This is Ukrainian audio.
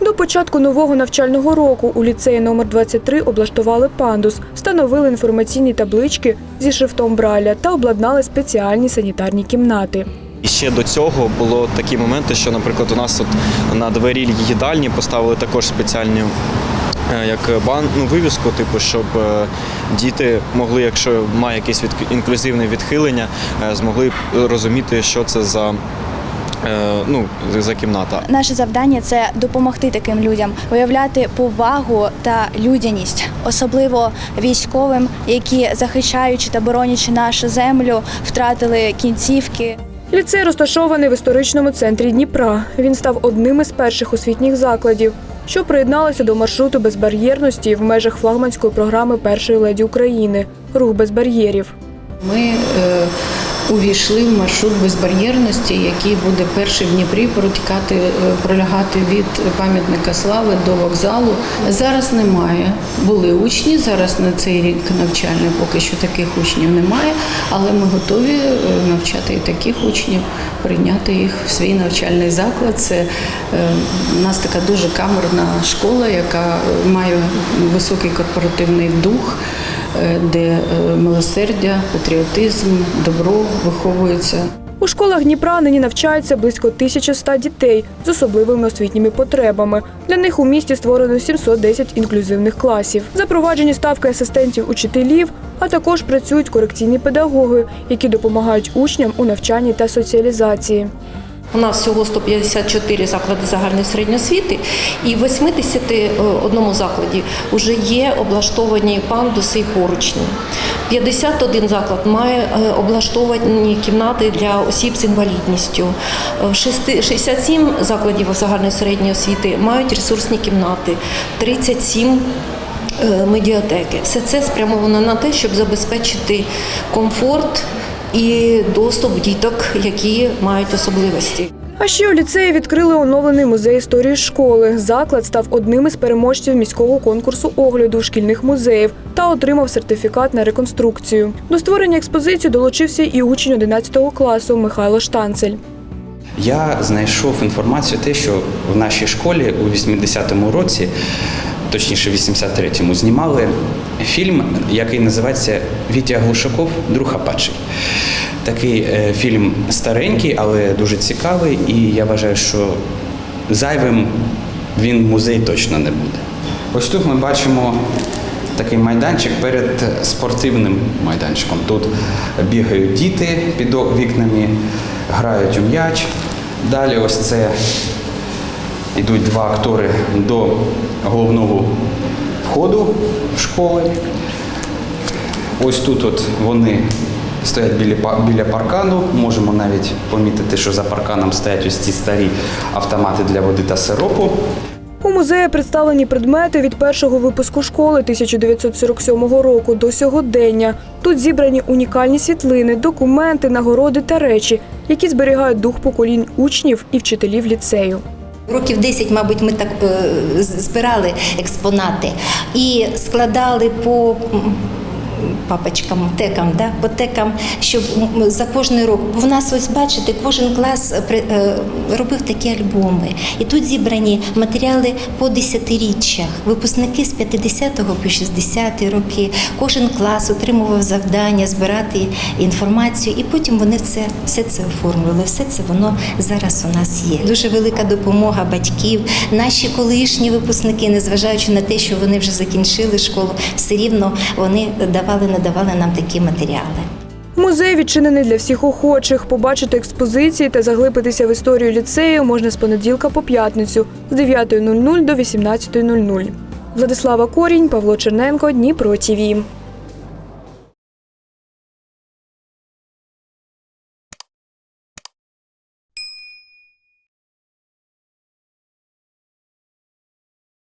До початку нового навчального року у ліцеї номер 23 облаштували пандус, встановили інформаційні таблички зі шрифтом Брайля та обладнали спеціальні санітарні кімнати. І ще до цього було такі моменти, що, наприклад, у нас от на двері їдальні поставили також спеціальні е, як бан, ну, вивіску, типу, щоб е, діти могли, якщо має якесь від, інклюзивне відхилення, е, змогли розуміти, що це за, ну, за кімната. Наше завдання це допомогти таким людям, виявляти повагу та людяність, особливо військовим, які захищаючи та боронячи нашу землю, втратили кінцівки. Ліцей розташований в історичному центрі Дніпра. Він став одним із перших освітніх закладів, що приєдналося до маршруту безбар'єрності в межах флагманської програми першої леді України Рух без бар'єрів. Ми е, увійшли в маршрут безбар'єрності, який буде перший в Дніпрі протікати, е, пролягати від пам'ятника слави до вокзалу. Зараз немає. Були учні. Зараз на цей рік навчальний поки що таких учнів немає, але ми готові е, навчати і таких учнів, прийняти їх в свій навчальний заклад. Це е, у нас така дуже камерна школа, яка має високий корпоративний дух е, де е, милосердя, патріотизм, добро виховується. У школах Дніпра нині навчається близько 1100 дітей з особливими освітніми потребами. Для них у місті створено 710 інклюзивних класів. Запроваджені ставки асистентів учителів, а також працюють корекційні педагоги, які допомагають учням у навчанні та соціалізації. У нас всього 154 заклади загальної середньої освіти, і в 81 закладі вже є облаштовані пандуси і поручні. 51 заклад має е, облаштовані кімнати для осіб з інвалідністю. Е, 67 закладів загальної середньої освіти мають ресурсні кімнати, 37 е, медіатеки. Все це спрямовано на те, щоб забезпечити комфорт і доступ діток, які мають особливості. А ще у ліцеї відкрили оновлений музей історії школи. Заклад став одним із переможців міського конкурсу огляду шкільних музеїв та отримав сертифікат на реконструкцію. До створення експозиції долучився і учень 11 класу Михайло Штанцель. Я знайшов інформацію, те, що в нашій школі у 80-му році, точніше, в 83-му, знімали фільм, який називається Вітя Глушаков Друг Апачий. Такий е, фільм старенький, але дуже цікавий, і я вважаю, що зайвим він музей точно не буде. Ось тут ми бачимо такий майданчик перед спортивним майданчиком. Тут бігають діти під вікнами, грають у м'яч. Далі ось це йдуть два актори до головного входу в школи. Ось тут от вони стоять біля, біля паркану. Можемо навіть помітити, що за парканом стоять ось ці старі автомати для води та сиропу. У музеї представлені предмети від першого випуску школи 1947 року до сьогодення. Тут зібрані унікальні світлини, документи, нагороди та речі, які зберігають дух поколінь учнів і вчителів ліцею. Років 10, мабуть, ми так е, збирали експонати і складали по папочкам, текам, да? по текам, щоб за кожний рок. Бо в нас, ось бачите, кожен клас е, е, робив такі альбоми. І тут зібрані матеріали по десятиріччях. Випускники з 50-го по 60-ті роки. Кожен клас отримував завдання збирати інформацію, і потім вони це все це оформлювали. Все це воно зараз у нас є. Дуже велика допомога батьків. Наші колишні випускники, незважаючи на те, що вони вже закінчили школу, все рівно вони давали, надавали нам такі матеріали. Музей відчинений для всіх охочих. Побачити експозиції та заглибитися в історію ліцею можна з понеділка по п'ятницю з 9.00 до 18.00. Владислава Корінь, Павло Черненко, Дніпро ТІВІ.